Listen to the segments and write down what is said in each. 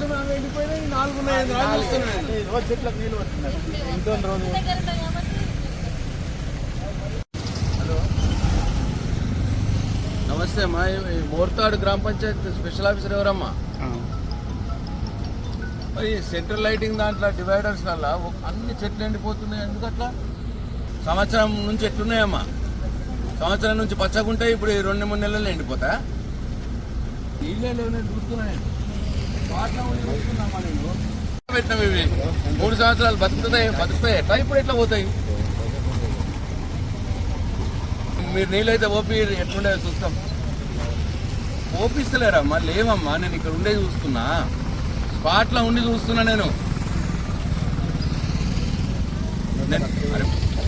సంవత్సరం అవి ఎండిపోయినాయి వస్తున్నాయి రోజు చెట్లకు నీళ్ళు ఇంట్లో రోజు నమస్తే అమ్మా మోర్తాడు గ్రామ పంచాయత్ స్పెషల్ ఆఫీసర్ ఎవరమ్మా? మరి సెంట్రల్ లైటింగ్ దాంట్లో డివైడర్స్ వల్ల అన్ని చెట్లు ఎండిపోతున్నాయి. ఎందుకు అట్లా సంవత్సరం నుంచి ఎట్లున్నాయమ్మా సంవత్సరం నుంచి పచ్చగుంటే ఇప్పుడు ఈ రెండు మూడు నెలలు ఎండిపోతా నీళ్ళే లేవు నేను చూస్తున్నాను ఇవి. మూడు సంవత్సరాలు బతుకుతాయి బతుకుతాయి. ఎట్లా ఇప్పుడు ఎట్లా పోతాయి? మీరు నీళ్ళైతే ఓపి ఎట్లుండే చూస్తాం. ఓపిస్తలేరా? మళ్ళీ ఏమమ్మా నేను ఇక్కడ ఉండే చూస్తున్నా. స్పాట్లో ఉండి చూస్తున్నా నేను. నేను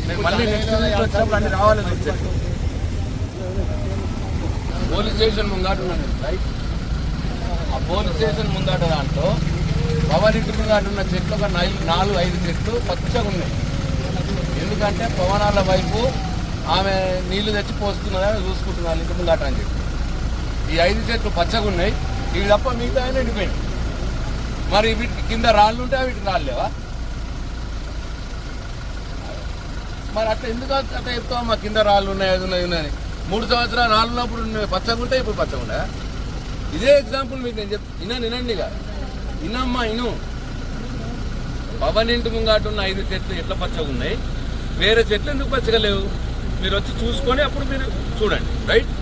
నేను మళ్ళీ నెక్స్ట్ వచ్చినప్పుడు అన్ని వచ్చాను. పోలీస్ స్టేషన్ ముందాటున్నాను రైట్ పోలీస్ స్టేషన్ ముందాట దాంట్లో పవన్ ఇంటి ముందట ఉన్న చెట్లు ఒక నాలుగు ఐదు చెట్లు పచ్చగా ఉన్నాయి. ఎందుకంటే పవనాల వైపు ఆమె నీళ్ళు తెచ్చి పోస్తున్నదా చూసుకుంటున్నారు ఇంటి ముందాట అని చెప్పి. ఈ ఐదు చెట్లు పచ్చగా ఉన్నాయి. ఇవి తప్ప మిగతా ఆయన ఎండిపోయింది మరి వీటికి కింద రాళ్ళు ఉంటే వీటికి రాళ్ళేవా మరి అట్లా ఎందుకు అట్లా చెప్తావా? మా కింద రాళ్ళు ఉన్నాయి అది ఉన్నాయి అని. మూడు సంవత్సరాలు రాళ్ళు ఉన్నప్పుడు నువ్వు పచ్చగా ఉంటే ఇప్పుడు పచ్చగా ఉండే. ఇదే ఎగ్జాంపుల్ మీకు నేను చెప్ ఇన్న వినండి ఇక. ఇన్నమ్మా ఇను పవన్ ఇంటి ముంగాట ఉన్న ఐదు చెట్లు ఎట్లా పచ్చగా ఉన్నాయి? వేరే చెట్లు ఎందుకు పచ్చగా లేవు? మీరు వచ్చి చూసుకొని అప్పుడు మీరు చూడండి రైట్?